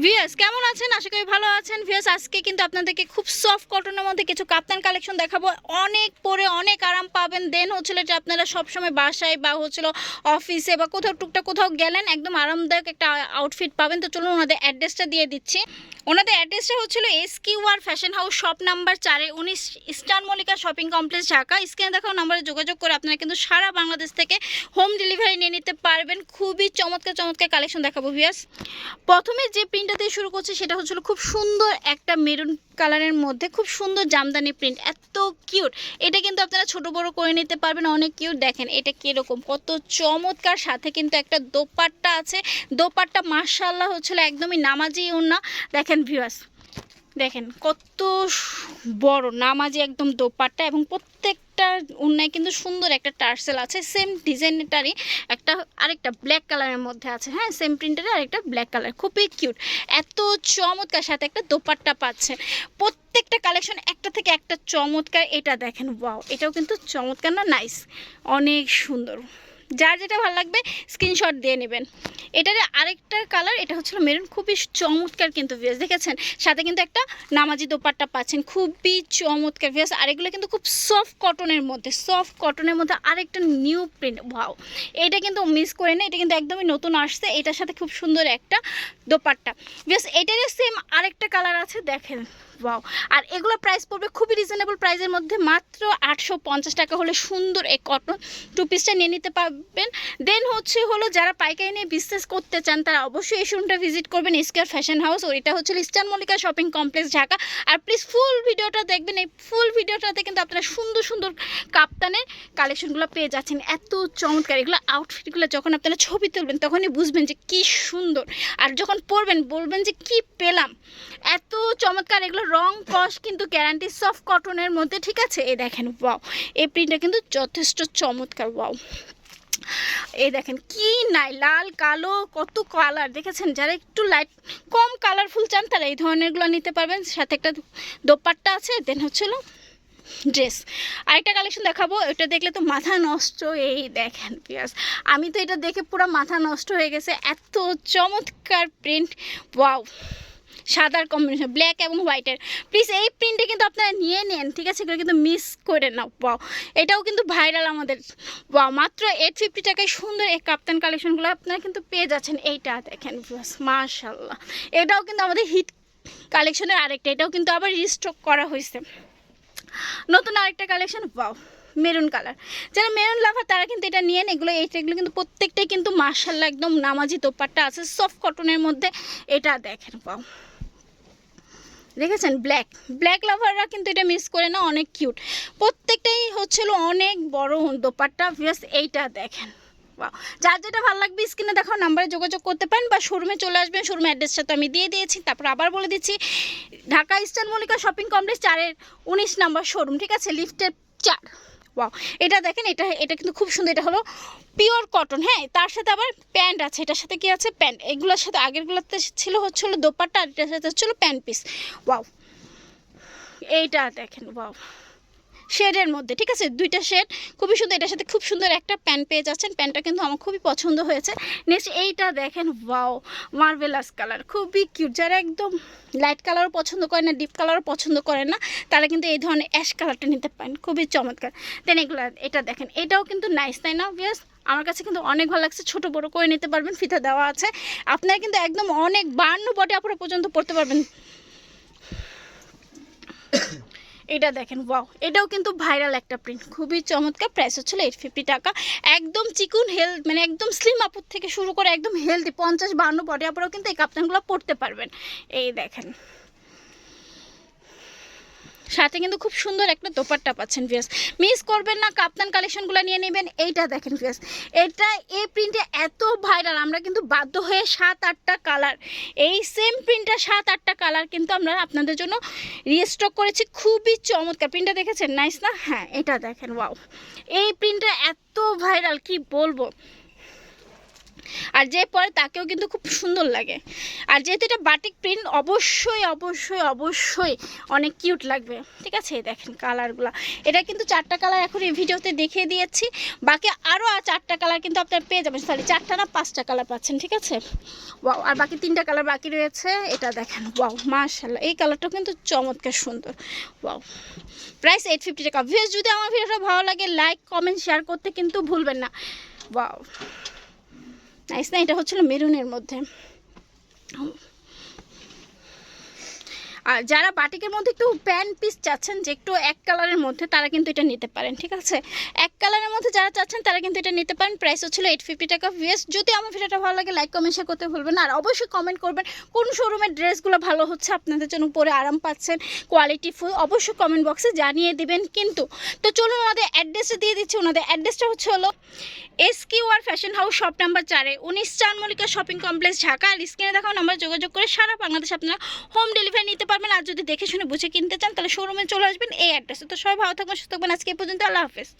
ভিয়াস কেমন আছেন? আশা করি ভালো আছেন। ভিয়াস আজকে কিন্তু আপনাদেরকে খুব সফট কটনের মধ্যে কিছু কাপ্তান কালেকশন দেখাবো। অনেক পরে অনেক আরাম পাবেন। দেন হচ্ছিল যে আপনারা সবসময় বাসায় বা হচ্ছিল অফিসে বা কোথাও টুকটাক কোথাও গেলেন, একদম আরামদায়ক একটা আউটফিট পাবেন। তো চলুন ওনাদের অ্যাড্রেসটা দিয়ে দিচ্ছি। ওনাদের অ্যাড্রেসটা হচ্ছিল S Q R fashion house shop number চারে উনিশ Eastern Mallika shopping complex Dhaka. স্ক্রিনে দেখাও নাম্বারে যোগাযোগ করে আপনারা কিন্তু সারা বাংলাদেশ থেকে হোম ডেলিভারি নিয়ে নিতে পারবেন। খুবই চমৎকার চমৎকার কালেকশন দেখাবো ভিয়াস প্রথমে যে প্রিন্টটা দিয়ে শুরু করছি, সেটা হচ্ছিল খুব সুন্দর একটা মেরুন কালারের মধ্যে, খুব সুন্দর জামদানি প্রিন্ট এত কিউট এটা কিন্তু আপনারা ছোট বড় করে নিতে পারবেন, অনেক কিউট দেখেন এটা কীরকম, কত চমৎকার। সাথে কিন্তু একটা দোপাট্টা আছে, দোপাট্টা মার্শাল্লাহ হচ্ছিল একদমই নামাজি না দেখেন ভিউয়ার্স দেখেন কত বড়, নামাজি একদম দোপাট্টা এবং প্রত্যেকটা উন্নায় কিন্তু সুন্দর একটা টার্সেল আছে সেম ডিজাইনটারই একটা আরেকটা ব্ল্যাক কালারের মধ্যে আছে হ্যাঁ? সেম প্রিন্টারে আরেকটা ব্ল্যাক কালার খুবই কিউট এত চমৎকার সাথে একটা দোপাট্টা পাচ্ছেন প্রত্যেকটা কালেকশন একটা থেকে একটা চমৎকার, এটা দেখেন ওয়াও এটাও কিন্তু চমৎকার না? নাইস অনেক সুন্দর। যার যেটা ভালো লাগবে স্ক্রিনশট দিয়ে নেবেন। এটার আরেকটা কালার এটা হচ্ছিল মেরুন খুবই চমৎকার কিন্তু ভিয়াস দেখেছেন? সাথে কিন্তু একটা নামাজি দোপাট্টা পাচ্ছেন, খুবই চমৎকার ভিয়াস আর এগুলো কিন্তু খুব সফট কটনের মধ্যে সফট কটনের মধ্যে আরেকটা নিউ প্রিন্ট ভাও এটা কিন্তু মিস করে না, এটা কিন্তু একদমই নতুন আসছে, এটার সাথে খুব সুন্দর একটা দোপাট্টা। ভিয়াস এটারই সেম আরেকটা কালার আছে, দেখেন আর এগুলো প্রাইস পড়বে খুবই রিজনেবল প্রাইসের মধ্যে, মাত্র আটশো পঞ্চাশ টাকা হলে সুন্দর এই কটন টু পিসটা নিয়ে নিতে পারবেন দেন হচ্ছে হলো যারা পাইকারি নিয়ে বিজনেস করতে চান, তারা অবশ্যই এই শোরুমটা ভিজিট করবেন স্কোয়ার ফ্যাশন হাউস ও এটা হচ্ছে Eastern Mallika shopping complex Dhaka R please full ভিডিওটা দেখবেন, এই ফুল ভিডিওটাতে কিন্তু আপনারা সুন্দর সুন্দর কাপ্তানের কালেকশনগুলো পেয়ে যাচ্ছেন। এত চমৎকার, এগুলো আউটফিটগুলো যখন আপনারা ছবি তুলবেন, তখনই বুঝবেন যে কি সুন্দর। আর যখন পরবেন, বলবেন যে কি পেলাম। এত চমৎকার, এগুলো রং, কস কিন্তু গ্যারান্টি সফট কটনের মধ্যে, ঠিক আছে? এ দেখেন ওয়াও এই প্রিন্টটা কিন্তু যথেষ্ট চমৎকার ওয়াও এই দেখেন, কি নাই, লাল, কালো, কত কালার দেখেছেন, যারা একটু লাইট কম কালারফুল চান, তারা এই ধরনেরগুলো নিতে পারবেন। সাথে একটা দোপাট্টা আছে দেন হচ্ছিল ড্রেস আরেকটা কালেকশন দেখাবো, এটা দেখলে তো মাথা নষ্ট। এই দেখেন পিয়াস আমি তো এটা দেখে পুরো মাথা নষ্ট হয়ে গেছে। এত চমৎকার প্রিন্ট ওয়াও সাদার কম্বিনেশন ব্ল্যাক এবং হোয়াইটের প্লিজ এই প্রিন্টে কিন্তু আপনারা নিয়ে নেন, ঠিক আছে? এগুলো কিন্তু মিস করে নাও ওয়াও এটাও কিন্তু ভাইরাল আমাদের ওয়াও মাত্র এইট ফিফটি টাকায় সুন্দর এই কাপ্তান কালেকশনগুলো আপনারা কিন্তু পেয়ে যাচ্ছেন। এইটা দেখেন মাশাল্লাহ এটাও কিন্তু আমাদের হিট কালেকশনের আরেকটা, এটাও কিন্তু আবার রিস্টক করা হয়েছে। নতুন আরেকটা কালেকশন ওয়াও মেরুন কালার যারা মেরুন লাভার তারা কিন্তু এটা নিয়ে এগুলো এইটা এগুলো কিন্তু প্রত্যেকটাই কিন্তু মার্শাল্লাহ একদম নামাজি তোপারটা আছে সফট কটনের মধ্যে। এটা দেখেন পাও দেখেছেন? ব্ল্যাক ব্ল্যাক লাভাররা কিন্তু এটা মিস করে না, অনেক কিউট প্রত্যেকটাই হচ্ছিল অনেক বড় দোপাট্টা প্লাস এইটা দেখেন. যার যেটা ভালো লাগবে স্ক্রিনে দেখো নাম্বারে যোগাযোগ করতে পারেন বা শোরুমে চলে আসবেন শোরুমে অ্যাড্রেসটা তো আমি দিয়ে দিয়েছি। তারপর আবার বলে দিচ্ছি, Dhaka Eastern Mallika shopping complex চারের উনিশ নাম্বার শোরুম ঠিক আছে? লিফটের চার। ওয়াও এটা দেখেন, এটা এটা কিন্তু খুব সুন্দর, এটা হলো পিওর কটন হ্যাঁ? তার সাথে আবার প্যান্ট আছে, এটার সাথে কি আছে? প্যান্ট এগুলোর সাথে, আগেরগুলোতে ছিল হচ্ছে হলো দোপাট্টা, আর এটার সাথে হচ্ছিল প্যান্ট পিস ওয়াও এইটা দেখেন ওয়াও শেডের মধ্যে, ঠিক আছে? দুইটা শেড, খুবই সুন্দর। এটার সাথে খুব সুন্দর একটা প্যান্ট পেয়ে যাচ্ছেন। প্যান্টটা কিন্তু আমার খুবই পছন্দ হয়েছে। নেক্সট এইটা দেখেন, ওয়াও, মার্ভেলাস কালার। খুবই কিউট। যারা একদম লাইট কালারও পছন্দ করে না, ডিপ কালারও পছন্দ করে না, তারা কিন্তু এই ধরনের অ্যাশ কালারটা নিতে পারেন। খুবই চমৎকার। দেন এগুলো, এটা দেখেন, এটাও কিন্তু নাইস তাই না বিয়াস আমার কাছে কিন্তু অনেক ভালো লাগছে। ছোট, বড় করে নিতে পারবেন, ফিতা দেওয়া আছে। আপনারা কিন্তু একদম অনেক বান্ন বটে আপনারা পর্যন্ত পড়তে পারবেন। এটা দেখেন ওয়াও এটাও কিন্তু ভাইরাল একটা প্রিন্ট খুবই চমৎকার প্রাইস হচ্ছিল এইট ফিফটি টাকা। একদম চিকুন হেলথ মানে একদম স্লিম আপুর থেকে শুরু করে একদম হেলদি পঞ্চাশ বান্ন বডি আপুরাও কিন্তু এই কাপ্তানগুলো পরতে পারবেন। এই দেখেন। সাথে কিন্তু খুব সুন্দর একটা দোপাট্টা পাচ্ছেন ভিয়াস মিস করবেন না, কাপ্তান কালেকশনগুলো নিয়ে নেবেন। এইটা দেখেন ভিয়াস এটা এই প্রিন্টে এত ভাইরাল আমরা কিন্তু বাধ্য হয়ে সাত, আটটা কালার এই সেম প্রিন্টটা সাত, আটটা কালার কিন্তু আমরা আপনাদের জন্য রিস্টক করেছি। খুবই চমৎকার। প্রিন্টটা দেখেছেন? নাইস না? হ্যাঁ এটা দেখেন ওয়াও এই প্রিন্টটা এত ভাইরাল কি বলব? আর যে পরে তাকেও কিন্তু খুব সুন্দর লাগে। আর যেহেতু এটা বাটিক প্রিন্ট অবশ্যই অবশ্যই অবশ্যই অনেক কিউট লাগবে। ঠিক আছে? দেখেন কালারগুলো এটা কিন্তু চারটা কালার এখন এই ভিডিওতে দেখিয়ে দিয়েছি। বাকি আরও চারটা কালার কিন্তু আপনার পেয়ে যাবেন। সরি চারটা না পাঁচটা কালার পাচ্ছেন, ঠিক আছে? ওয়াও আর বাকি তিনটা কালার বাকি রয়েছে। এটা দেখেন ওয়াও মাশাল্লাহ এই কালারটাও কিন্তু চমৎকার সুন্দর। ওয়াও প্রাইস এইট ফিফটি টাকা। ভিউজ যদি আমার ভিডিওটা ভালো লাগে লাইক কমেন্ট শেয়ার করতে কিন্তু ভুলবেন না। ওয়াও নাইস না এটা হচ্ছিল মেরুনের মধ্যে। আর যারা বাটিকের মধ্যে একটু প্যান পিস চাচ্ছেন যে একটু এক কালারের মধ্যে, তারা কিন্তু এটা নিতে পারেন, ঠিক আছে? এক কালারের মধ্যে যারা চাচ্ছেন, তারা কিন্তু এটা নিতে পারেন। প্রাইস হচ্ছিল এইট ফিফটি টাকা ভিএস যদি আমার ভিডিওটা ভালো লাগে লাইক কমেন্ট শেয়ার করতে ভুলবেন আর অবশ্যই কমেন্ট করবেন, কোন শোরুমের ড্রেসগুলো ভালো হচ্ছে আপনাদের জন্য পরে আরাম পাচ্ছেন কোয়ালিটি ফুল অবশ্যই কমেন্ট বক্সে জানিয়ে দিবেন কিন্তু। তো চলুন ওনাদের অ্যাড্রেসটা দিয়ে দিচ্ছি। ওনাদের অ্যাড্রেসটা হচ্ছে হলো S Q R fashion house shop number চারে, উনিশ চার মল্লিকা শপিং কমপ্লেক্স ঢাকা। আর স্ক্রিনে দেখাও নাম্বার যোগাযোগ করে সারা বাংলাদেশ আপনারা হোম ডেলিভারি নিতে পারবেন আর যদি দেখে শুনে বুঝে কিনতে চান, তাহলে শোরুমে চলে আসবেন। এই অ্যাড্রেসে তো সবাই ভালো থাকবেন, সুস্থ থাকবেন। আজকে পর্যন্ত, আল্লাহ হাফেজ।